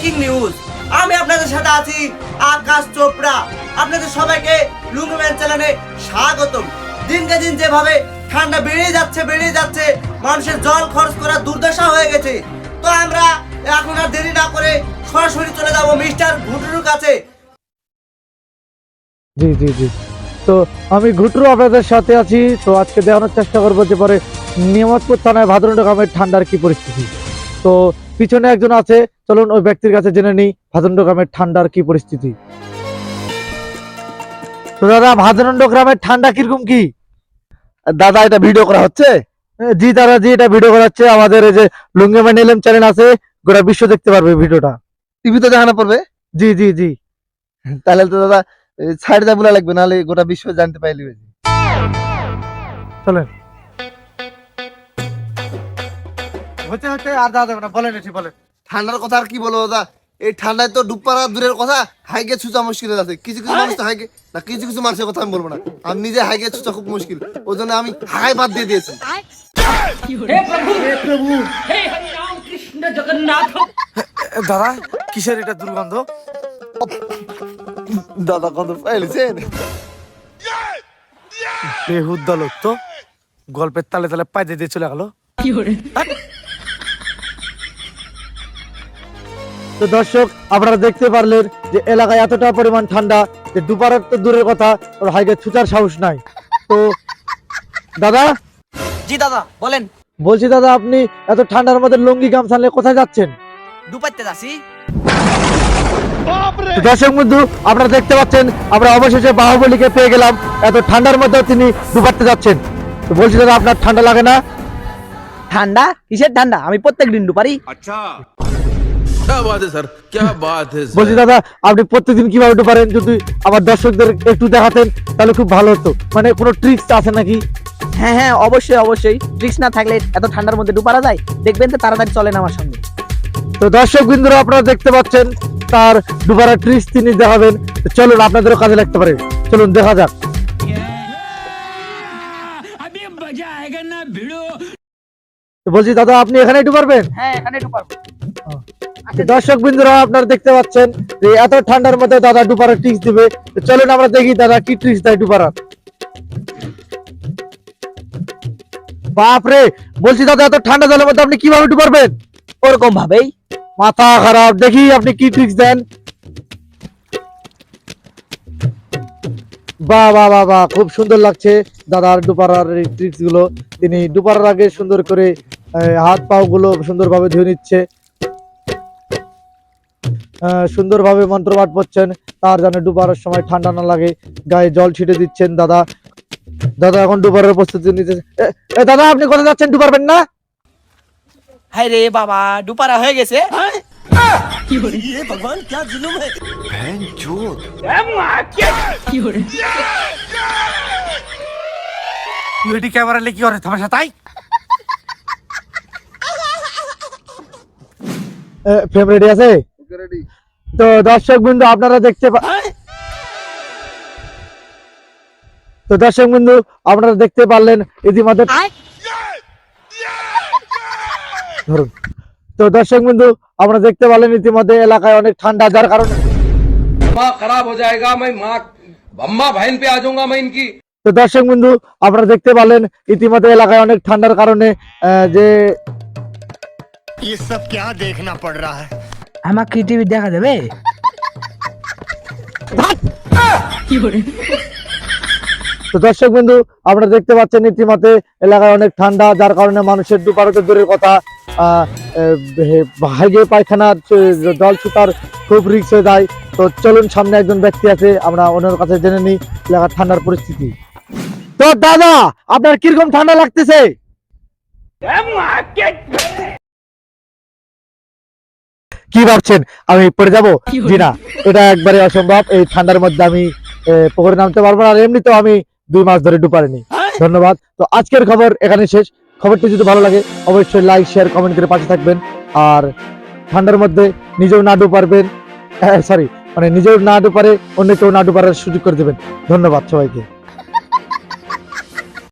Breaking news আমি আপনাদের সাথে আছি আকাশ চোপড়া। আপনাদের সবাইকে লুঙ্গম্যান চ্যানেলে স্বাগতম। দিনকে দিন যেভাবে ঠান্ডা বেড়ে যাচ্ছে বেড়ে যাচ্ছে, মানুষের জল খরচ করা দুর্দশা হয়ে গেছে। তো আমরা এখন আর দেরি না করে সরাসরি চলে যাব মিস্টার ঘুটুর কাছে। জি জি জি। তো আমি ঘুটরু আপনাদের সাথে আছি। তো আজকে দেখানোর চেষ্টা করব যে পরে নিয়ামতপুর থানায় ভাদ্রণ্ড গ্রামের ঠান্ডার কি পরিস্থিতি। তো পিছনে একজন আছে চলুন ওই ব্যক্তির কাছে জেনে নিই ভাদ্রণ্ড গ্রামের ঠান্ডার কি পরিস্থিতি। তো দাদা ভাদ্রণ্ড গ্রামের ঠান্ডা কীরকম কি? দাদা এটা ভিডিও করা হচ্ছে? জি দাদা জি এটা ভিডিও করা হচ্ছে। আমাদের এই যে লুঙ্গেম্যান এলএম চ্যানেল আছে গোটা বিশ্ব দেখতে পারবে ভিডিওটা। টিভিতে দেখানো পড়বে? জি জি জি। তাহলে তো দাদা ছাড় যা বলা লাগবে নাহলে গোটা বিশ্ব জানতে পাইলি চলেন। হচ্ছে হচ্ছে আর দাদা না বলেন এসে বলেন। ঠান্ডার কথা আর কি বলব দাদা? এই ঠান্ডায় তো দূরের কথা হাইগে ছুচা মুশকিল আছে কিছু কিছু মানুষ তো হাইগে না কিছু কিছু মানুষের কথা আমি বলব না। আমি নিজে হাইগে ছুচা খুব মুশকিল। ওই জন্য আমি হাই বাদ দিয়ে দিয়েছি। দাদা কিসের এটা দুর্গন্ধ? দাদা কত পাইলেছেন? বেহুদ্দা লোক তো গল্পের তালে তালে পাইতে দিয়ে চলে গেল। তো দর্শক আপনারা দেখতে পারলেন যে এলাকায় এতটা পরিমাণ ঠান্ডা যে দুপারের তো দূরের কথা ওর হাইকে ছুচার সাহস নাই। তো দাদা? জি দাদা বলেন। বলছি দাদা আপনি এত ঠান্ডার মধ্যে লুঙ্গি গামছা নিয়ে কোথায় যাচ্ছেন? দুপারতে যাচ্ছি। দর্শক বন্ধু আপনারা দেখতে পাচ্ছেন আমরা অবশেষে বাহুবলীকে পেয়ে গেলাম। এত ঠান্ডার মধ্যে তিনি দুপারতে যাচ্ছেন। তো বলছি দাদা আপনার ঠান্ডা লাগে না? ঠান্ডা? কিসের ঠান্ডা? আমি প্রত্যেক দিন দুপারি আচ্ছা। বলছি দাদা আপনি প্রত্যেকদিন কীভাবে উঠে পারেন? যদি আমার দর্শকদের একটু দেখাতেন তাহলে খুব ভালো হতো। মানে কোনো ট্রিক্স আছে নাকি? হ্যাঁ হ্যাঁ অবশ্যই অবশ্যই। ট্রিক্স না থাকলে এত ঠান্ডার মধ্যে ডুবারা যায়? দেখবেন তো তাড়াতাড়ি চলেন আমার সঙ্গে। তো দর্শক বিন্দুরা আপনারা দেখতে পাচ্ছেন তার দুবারা ট্রিক্স তিনি দেখাবেন। চলুন আপনাদেরও কাজে লাগতে পারে। চলুন দেখা যাক। তো বলছি দাদা আপনি এখানে পারবেন? হ্যাঁ এখানে ডুবারবো তো দর্শক বিন্দুরা আপনারা দেখতে পাচ্ছেন যে এত ঠান্ডার মধ্যে দাদা ডুবারা ট্রিক্স দিবে। চলুন আমরা দেখি দাদা কি ট্রিক্স দেয় ডুবারা বাপরে বলছি দাদা এত ঠান্ডা জলের মধ্যে আপনি কীভাবে ডুবারবেন ওরকম ভাবেই মাথা খারাপ দেখি আপনি কি ট্রিক্স দেন। বাহ বাহ বাহ বাহ খুব সুন্দর লাগছে দাদার ডুপারার ট্রিক্সগুলো তিনি ডুপারার আগে সুন্দর করে হাত পাও গুলো সুন্দরভাবে ধুয়ে নিচ্ছে। সুন্দরভাবে মন্ত্রপাঠ পড়ছেন তার যেন ডুবারের সময় ঠান্ডা না লাগে গায়ে জল ছিটে দিচ্ছেন দাদা। দাদা এখন ডুবারের প্রস্তুতি নিতে দাদা আপনি কোথায় যাচ্ছেন? ডুবারবেন না? হাই রে বাবা ডুপারা হয়ে গেছে। ক্যামেরা লে কি করে তামাশা তাই? ফ্রেম রেডি আছে? তো দর্শক বিন্দু আপনারা দেখতে পা- তো দর্শক বিন্দু আপনারা দেখতে পারলেন ইতিমধ্যে ধরুন তো দর্শক বিন্দু আপনারা দেখতে পারলেন ইতিমধ্যে এলাকায় অনেক ঠান্ডা যার কারণে दिमाग खराब हो जाएगा मैं माँ अम्मा बहन पे आ जाऊंगा मैं इनकी তো দর্শক বিন্দু আপনারা দেখতে পারলেন ইতিমধ্যে এলাকায় অনেক ঠান্ডার কারণে আহ, যে ये सब क्या देखना पड़ रहा है আমাকে কি টিভি দেখা যাবে? তো দর্শক বন্ধু আপনারা দেখতে পাচ্ছেন ইতিমধ্যে এলাকায় অনেক ঠান্ডা যার কারণে মানুষের দুপারতে দূরের কথা হাইগে পায়খানা জল ছুটার খুব রিক্স হয়ে যায়। তো চলুন সামনে একজন ব্যক্তি আছে আমরা ওনার কাছে জেনে নিই এলাকার ঠান্ডার পরিস্থিতি। তো দাদা আপনার কীরকম ঠান্ডা লাগতেছে? কি ভাবছেন? আমি পড়ে যাব? জি না এটা একবারে অসম্ভব। এই ঠান্ডার মধ্যে আমি পুকুরে নামতে পারব না। আর এমনিতেও আমি দুই মাস ধরে ডুপারিনি ধন্যবাদ। তো আজকের খবর এখানে শেষ। খবরটি যদি ভালো লাগে অবশ্যই লাইক শেয়ার কমেন্ট করে পাশে থাকবেন। আর ঠান্ডার মধ্যে নিজেও না ডুপারবেন সরি মানে নিজেও না ডুপারে অন্য কেউ না ডুপারের সুযোগ করে দেবেন। ধন্যবাদ সবাইকে।